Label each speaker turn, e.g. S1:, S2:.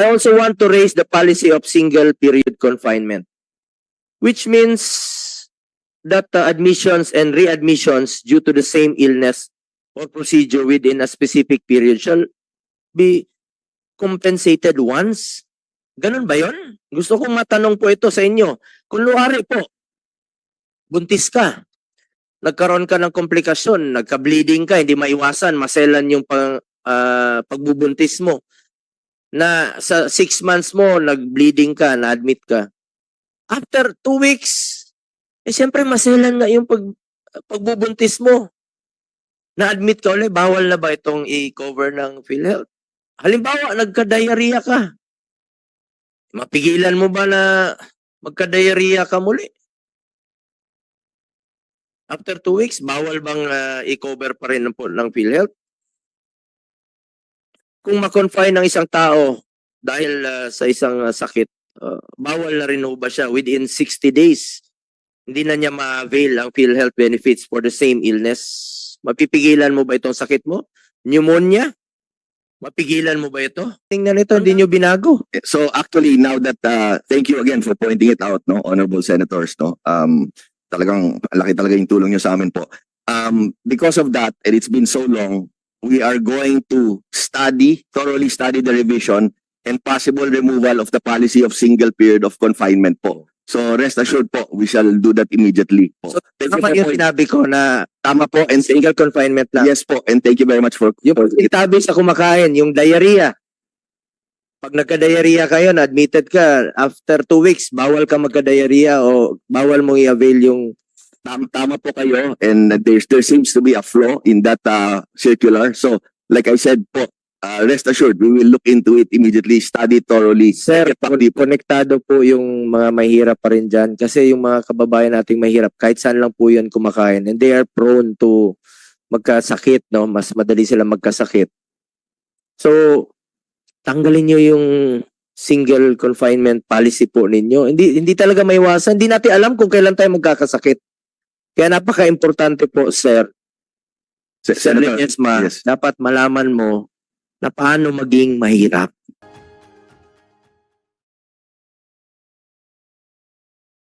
S1: I also want to raise the policy of single period confinement, which means that uh, admissions and readmissions due to the same illness or procedure within a specific period shall be compensated once. Ganun ba yon? Gusto kong matanong po ito sa inyo. Kung luwari po, buntis ka, nagkaroon ka ng komplikasyon, nagka-bleeding ka, hindi maiwasan, maselan yung pang, ah, pagbubuntis mo, na sa six months mo, nag-bleeding ka, na-admit ka. After two weeks, eh siyempre maselan nga yung pag, pagbubuntis mo. Na-admit ka ulit, bawal na ba itong i-cover ng PhilHealth? Halimbawa, nagka-diarrhea ka. Mapigilan mo ba na magka-diarrhea ka muli? After two weeks, bawal bang ah, i-cover pa rin ng, ng PhilHealth? Kung ma-confine ng isang tao dahil ah, sa isang ah, sakit, ah, bawal na rin ho ba siya within 60 days? Hindi na niya ma-avail ang PhilHealth benefits for the same illness. Mapipigilan mo ba itong sakit mo? Pneumonia? Mapigilan mo ba ito? Tingnan ito, hindi nyo binago.
S2: So actually now that uh, thank you again for pointing it out no honorable senators no um talagang laki talaga yung tulong niyo sa amin po. Um because of that and it's been so long we are going to study thoroughly study the revision and possible removal of the policy of single period of confinement po. So rest assured po we shall do that immediately po.
S1: So,
S2: Thank you
S1: Tama
S2: for
S1: yung sinabi ko na
S2: Tama po and
S1: single confinement lang.
S2: yes po and thank you very much for
S1: Yung pagtabi sa kumakain, yung diarrhea. Pag nagka-diarrhea kayo, na-admitted ka, after two weeks, bawal ka magka-diarrhea o bawal mong i-avail yung
S2: tama, tama po kayo and there's there seems to be a flaw in that uh, circular so like I said po uh, rest assured we will look into it immediately study thoroughly
S1: Sir, konektado po yung mga mahirap pa rin dyan. Kasi yung mga kababayan nating mahirap, kahit saan lang po yun kumakain. And they are prone to magkasakit, no? Mas madali sila magkasakit. So, tanggalin nyo yung single confinement policy po ninyo. Hindi hindi talaga maiwasan. Hindi natin alam kung kailan tayo magkakasakit. Kaya napaka-importante po, sir,
S2: Se-
S1: Sir
S2: Senator,
S1: Ledesma,
S2: yes.
S1: dapat malaman mo na paano maging mahirap.